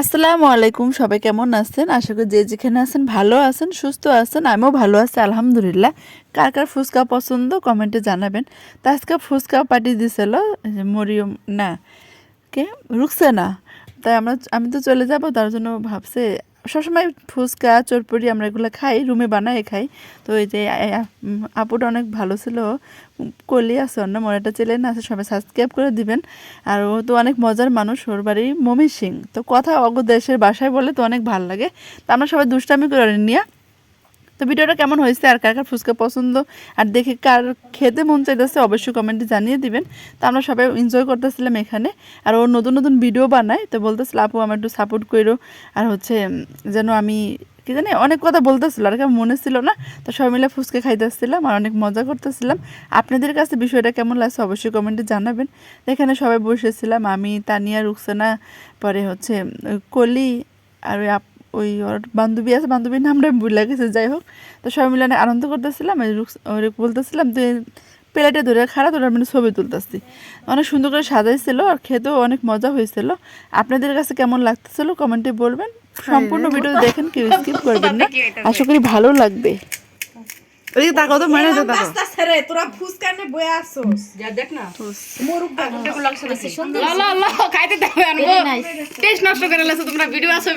আসসালামু আলাইকুম, সবাই কেমন আছেন? আশা করি যে যেখানে আছেন ভালো আছেন, সুস্থ আছেন, আমিও ভালো আছি, আলহামদুলিল্লাহ। কার কার ফুচকা পছন্দ কমেন্টে জানাবেন। তা আজকে ফুচকা পাঠিয়ে দিয়েছিল মরিয়ম, না, কে? রুকসানা। তাই আমরা, আমি তো চলে যাব, তার জন্য ভাবছে সবসময় ফুচকা, চটপটি আমরা এগুলো খাই, রুমে বানাই খাই। তো এই যে আপুটা অনেক ভালো ছিল। কলি আছে, অন্য একটা চ্যানেল আছে, সবাই সাবস্ক্রাইব করে দিবেন। আর ও তো অনেক মজার মানুষ, ওর বাড়ি মমি সিং। তো কথা অগ দেশের বাসায় বলে তো অনেক ভালো লাগে। তো আমরা সবাই দুষ্টামি করে নিয়ে। তো ভিডিওটা কেমন হয়েছে, আর কার কার ফুচকা পছন্দ, আর দেখে কার খেতে মন চাইতেছে অবশ্যই কমেন্টে জানিয়ে দিবেন। তো আমরা সবাই এনজয় করতেছিলাম এখানে, আর ও নতুন নতুন ভিডিও বানায়, তো বলতেছিল, আপু, আমার একটু সাপোর্ট করো আর হচ্ছে যেন আমি কি জানি, অনেক কথা বলতেছিল, আর কি আমার মনে ছিল না। তো সবাই মিলে ফুচকা খাইতেছিলাম, আর অনেক মজা করতেছিলাম। আপনাদের কাছে বিষয়টা কেমন লাগছে, অবশ্যই কমেন্টে জানাবেন। এখানে সবাই বসেছিলাম, আমি, তানিয়া, রুকসানা, পরে হচ্ছে কলি, আর ওই ওই ওর বান্ধবী আছে বান্ধবীর নামটা আমি ভুলে গেছে যাই হোক। তো সবাই মিলে অনেক আনন্দ করতেছিলাম ওরে বলতেছিলাম যে প্লেটে ধরে খারাপ ধরে আমি ছবি তুলতেছি। অনেক সুন্দর করে সাজাইছিল আর খেতেও অনেক মজা হয়েছিল। আপনাদের কাছে কেমন লাগতেছিল কমেন্টে বলবেন। সম্পূর্ণ ভিডিও দেখেন কেউ স্কিপ করবেন না। আশা করি ভালো লাগবে। ওই তো মানে তো তোরা ফুসকা নে বয়ে আসছোস? যা দেখ না। মোরগ ল ল ল খাইতে দেবে আনব। টেস্ট নষ্ট করে লাছো তোমরা ভিডিও আসো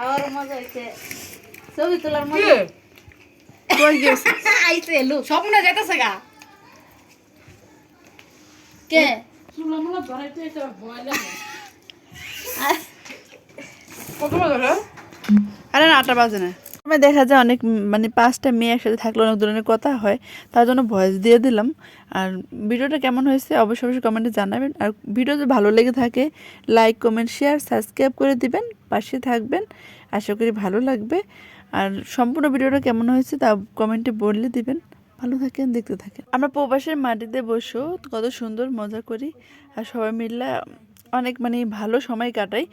খাওয়ার মজা হয়েছে। ছবি তোলার মজা। কই গেছে? আইছে লুক স্বপ্ন যেতেছে গা। কে? আরে না আটটা বাজে না। আমার দেখা যায় অনেক মানে পাঁচটা মেয়ে একসাথে থাকলে অনেক ধরনের কথা হয়, তার জন্য ভয়েস দিয়ে দিলাম। আর ভিডিওটা কেমন হয়েছে অবশ্যই অবশ্যই কমেন্টে জানাবেন। আর ভিডিও যদি ভালো লেগে থাকে লাইক কমেন্ট শেয়ার সাবস্ক্রাইব করে দিবেন, পাশে থাকবেন। আশা করি ভালো লাগবে। আর সম্পূর্ণ ভিডিওটা কেমন হয়েছে তা কমেন্টে বললে দিবেন। ভালো থাকেন, দেখতে থাকেন। আমরা প্রবাসের মাটিতে বসেও কত সুন্দর মজা করি। আর সবাই মিলে অনেক মানে ভালো সময় কাটাই।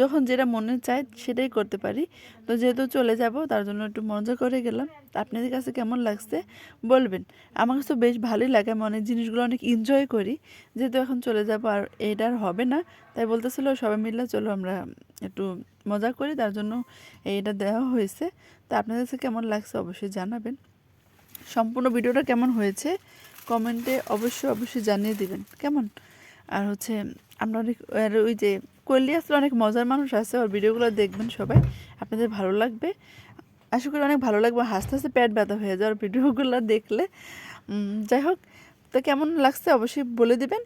যখন যেটা মনে চায় সেটাই করতে পারি। তো যেহেতু চলে যাব, তার জন্য একটু মজা করে গেলাম। আপনাদের কাছে কেমন লাগছে বলবেন। আমার কাছে বেশ ভালোই লাগে, আমি অনেক জিনিসগুলো অনেক এনজয় করি। যেহেতু এখন চলে যাব আর এটা আর হবে না। তাই বলতেছিল সবাই মিলে চলো আমরা একটু মজা করি, তার জন্য এইটা দেওয়া হয়েছে। তা আপনাদের কাছে কেমন লাগছে অবশ্যই জানাবেন। সম্পূর্ণ ভিডিওটা কেমন হয়েছে? কমেন্টে অবশ্যই অবশ্যই জানিয়ে দিবেন। কেমন? আর হচ্ছে আমরা অনেক, আর ওই যে কল্লি আসলে অনেক মজার মানুষ আছে, ওর ভিডিওগুলো দেখবেন সবাই। আপনাদের ভালো লাগবে। আশা করি অনেক ভালো লাগবে। হাসতে হাসতে পেট ব্যথা হয়ে যাওয়ার ভিডিওগুলো দেখলে। যাই হোক, তো কেমন লাগছে অবশ্যই বলে দিবেন।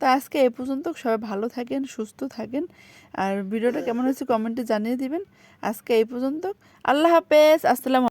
তা আজকে এ পর্যন্ত, সবাই ভালো থাকেন, সুস্থ থাকেন। আর ভিডিওটা কেমন হয়েছে কমেন্টে জানিয়ে দিবেন। আজকে এই পর্যন্ত। আল্লাহ হাফেজ। আসসালাম